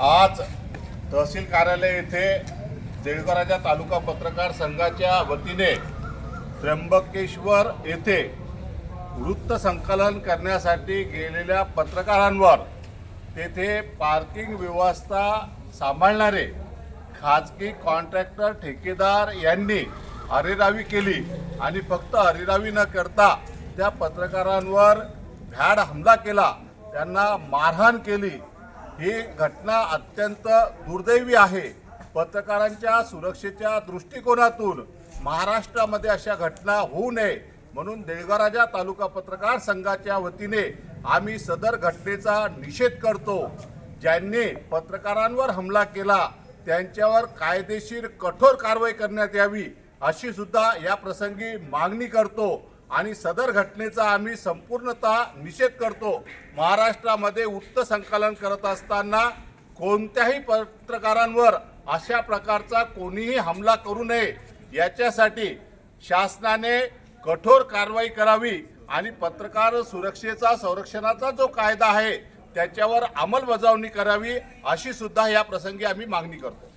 आज तहसील कार्यालय येथे देळगराजा तालुका पत्रकार संघाच्या वतीने त्र्यंबकेश्वर येथे वृत्त संकलन करण्यासाठी गेलेल्या पत्रकारांवर तेथे पार्किंग व्यवस्था सांभाळणारे खाजगी कॉन्ट्रॅक्टर ठेकेदार यांनी अरेरावी केली आणि फक्त अरेरावी न करता त्या पत्रकारांवर भ्याड हमला केला. त्यांना मारहाण केली. ही घटना अत्यंत दुर्दैवी आहे. पत्रकारांच्या सुरक्षेच्या दृष्टिकोनातून महाराष्ट्रामध्ये अशा घटना होऊ नये म्हणून देळगाराजा तालुका पत्रकार संघाच्या वतीने आम्ही सदर घटनेचा निषेध करतो. ज्यांनी पत्रकारांवर हमला केला त्यांच्यावर कायदेशीर कठोर कारवाई करण्यात यावी अशी सुद्धा या प्रसंगी मागणी करतो. आणि सदर घटनेचा आम्ही संपूर्णतः निषेध करतो. महाराष्ट्रामध्ये वृत्त संकलन करत असताना कोणत्याही पत्रकारांवर अशा प्रकारचा कोणीही हमला करू नये. याच्यासाठी शासनाने कठोर कारवाई करावी आणि पत्रकार सुरक्षेचा संरक्षणाचा जो कायदा आहे त्याच्यावर अंमलबजावणी करावी अशी सुद्धा या प्रसंगी आम्ही मागणी करतो.